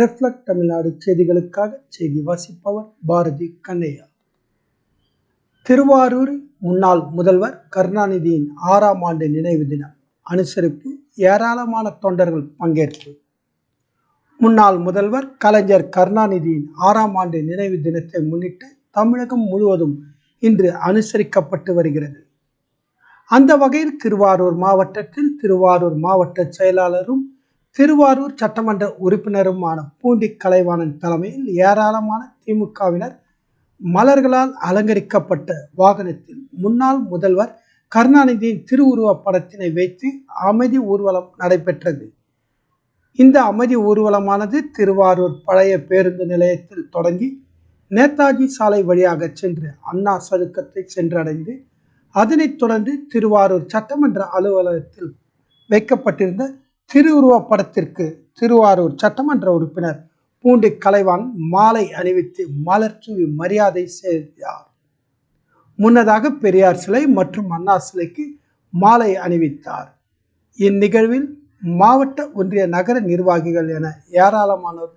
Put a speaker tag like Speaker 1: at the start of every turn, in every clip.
Speaker 1: Reflect Tamil Nadu செய்திகளுக்காக செய்தி வாசிப்பவர் பாரதி கண்ணையா. திருவாரூர் முன்னாள் முதல்வர் கருணாநிதியின் ஆறாம் ஆண்டு நினைவு தினம் அனுசரிப்பு ஏராளமான தொண்டர்கள் பங்கேற்பு. முன்னாள் முதல்வர் கலைஞர் கருணாநிதியின் ஆறாம் ஆண்டு நினைவு தினத்தை முன்னிட்டு தமிழகம் முழுவதும் இன்று அனுசரிக்கப்பட்டு வருகிறது. அந்த வகையில் திருவாரூர் மாவட்டத்தில் திருவாரூர் மாவட்ட செயலாளரும் திருவாரூர் சட்டமன்ற உறுப்பினருமான பூண்டி கலைவாணன் தலைமையில் ஏராளமான திமுகவினர் மலர்களால் அலங்கரிக்கப்பட்ட வாகனத்தில் முன்னாள் முதல்வர் கருணாநிதியின் திருவுருவப் படத்தினை வைத்து அமைதி ஊர்வலம் நடைபெற்றது. இந்த அமைதி ஊர்வலமானது திருவாரூர் பழைய பேருந்து நிலையத்தில் தொடங்கி நேதாஜி சாலை வழியாக சென்று அண்ணா சதுக்கத்தை சென்றடைந்து அதனைத் தொடர்ந்து திருவாரூர் சட்டமன்ற அலுவலகத்தில் வைக்கப்பட்டிருந்த திருவுருவப் படத்திற்கு திருவாரூர் சட்டமன்ற உறுப்பினர் பூண்டி கலைவான் மாலை அணிவித்து மலர் தூவி மரியாதை செய்தார் முன்னதாக பெரியார் சிலை மற்றும் அண்ணா சிலைக்கு மாலை அணிவித்தார். இந்நிகழ்வில் மாவட்ட ஒன்றிய நகர நிர்வாகிகள் என ஏராளமானோர்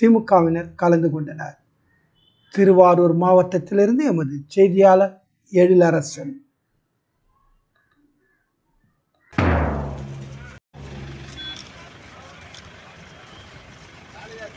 Speaker 1: திமுகவினர் கலந்து கொண்டனர். திருவாரூர் மாவட்டத்திலிருந்து எமது செய்தியாளர் எழிலரசன்.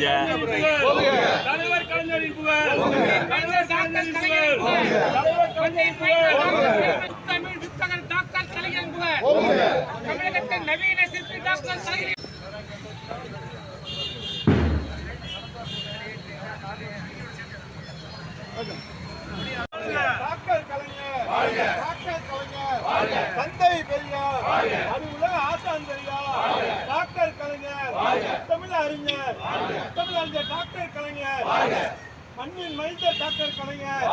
Speaker 2: தலைவர் கலைஞரின் புகழ் தலைவர் கலைஞரின் புகழ் தலைவர் கலைஞரின் புகழ் தமிழ் புத்தகர் டாக்டர் கலைஞரின் புகழ் தமிழகத்தின் நவீன சிற்பி doctor Kalaignar
Speaker 3: doctor Kalaignar doctor Kalaignar தந்தை பெரியார் அறிவுள்ள ஆசான் பெரியார் டாக்டர் கலைஞர் அறிஞர். தமிழ் அறிஞர் டாக்டர் கலைஞர். மண்ணின் மைந்த டாக்டர் கலைஞர்.